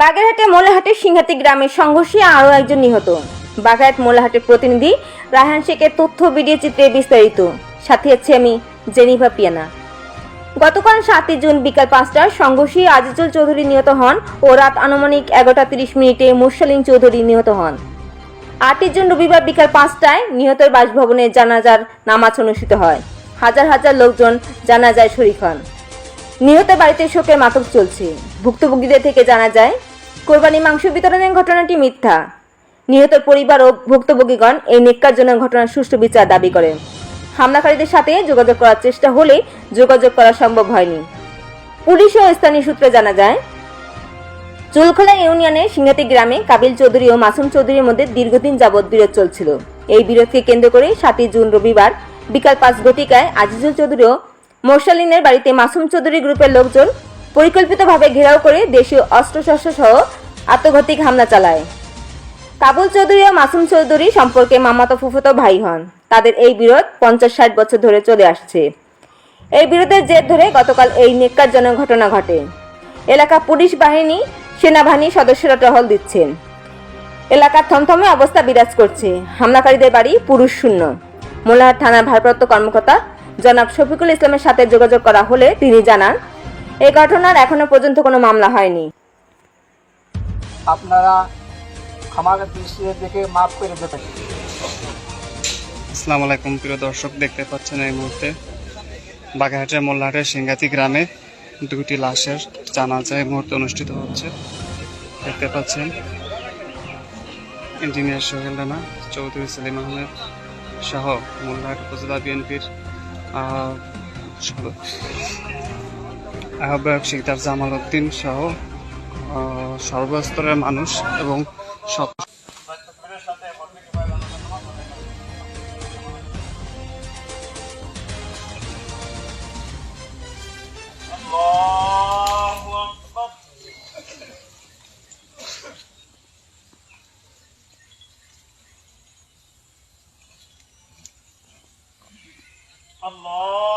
বাগেরহাটে মোলাহাটের সিংহাতি গ্রামের সংঘর্ষে আরও একজন নিহত। বাগেরহাট মোলাহাটের প্রতিনিধি রায়হান শেখের তথ্য ভিডিও চিত্রে বিস্তারিত। সাথে আছি আমি জেনিভা পিয়ানা। গতকাল সাতই জুন বিকাল পাঁচটার সংঘর্ষে আজিজুল চৌধুরী নিহত হন ও রাত আনুমানিক এগারোটা তিরিশ মিনিটে মুরসালিন চৌধুরী নিহত হন। আটই জুন রবিবার বিকাল পাঁচটায় নিহতের বাসভবনে জানাজার নামাজ অনুষ্ঠিত হয়। হাজার হাজার লোকজন জানাজায় শরিক হন। নিহতের বাড়িতে শোকের মাতক চলছে। ভুক্তভোগীদের থেকে জানা যায়, কোরবানি মাংস বিতরণের ঘটনাটি মিথ্যা। নিহতের পরিবার ও ভুক্তভোগীগণ এই নেককারজনক ঘটনার সুষ্ঠু বিচার দাবি করেন হামলাকারীদের সাথে যোগাযোগ করার চেষ্টা হলে যোগাযোগ করা সম্ভব হয়নি। পুলিশ ও স্থানীয় সূত্রে জানা যায়, চুলখোলা ইউনিয়নের সিংহাতি গ্রামে কাবিল চৌধুরী ও মাসুম চৌধুরীর মধ্যে দীর্ঘদিন যাবৎ বিরোধ চলছিল। এই বিরোধকে কেন্দ্র করে সাতই জুন রবিবার বিকাল পাঁচ ঘটিকায় আজিজুল চৌধুরী ও মোরসালিনের বাড়িতে মাসুম চৌধুরী গ্রুপের লোকজন পরিকল্পিতভাবে ঘেরাও করে দেশীয় অস্ত্রশস্ত্র সহ আত্মঘাতিক হামলা চালায়। কাবুল চৌধুরী ও মাসুম চৌধুরী সম্পর্কে মামাতো ফুফতো ভাই হন। তাদের এই বিরোধ পঞ্চাশ ষাট বছর ধরে চলে আসছে। এই বিরোধের জের ধরে গতকাল এই নেককারজনক ঘটনা ঘটে। এলাকা পুলিশ বাহিনী সেনাবাহিনীর সদস্যরা টহল দিচ্ছেন। এলাকার থমথমে অবস্থা বিরাজ করছে। হামলাকারীদের বাড়ি পুরুষ শূন্য। মোলাহাট থানার ভারপ্রাপ্ত কর্মকর্তা জনাব শফিকুল ইসলামের সাথে যোগাযোগ করা হলে তিনি জানান এই ঘটনার এখনও পর্যন্ত কোনো মামলা হয়নি। আপনারা ক্ষমার দৃষ্টিতে দেখে মাফ করে দেবেন। আসসালামু আলাইকুম প্রিয় দর্শক দেখতে পাচ্ছেন এই মুহূর্তে বাগেরহাটের মোল্লাহাটের সিঙ্গাতি গ্রামে দুটি লাশের জানাজা এই মুহূর্তে অনুষ্ঠিত হচ্ছে। দেখতে পাচ্ছেন ইঞ্জিনিয়ার সোহেল রানা চৌধুরী সেলিম আহমেদ সহ মোল্লাহাট উপজেলা বিএনপির আহ্বায়ক শিকদার জামাল উদ্দিন সহ সর্বস্তরের মানুষ এবং সব Allah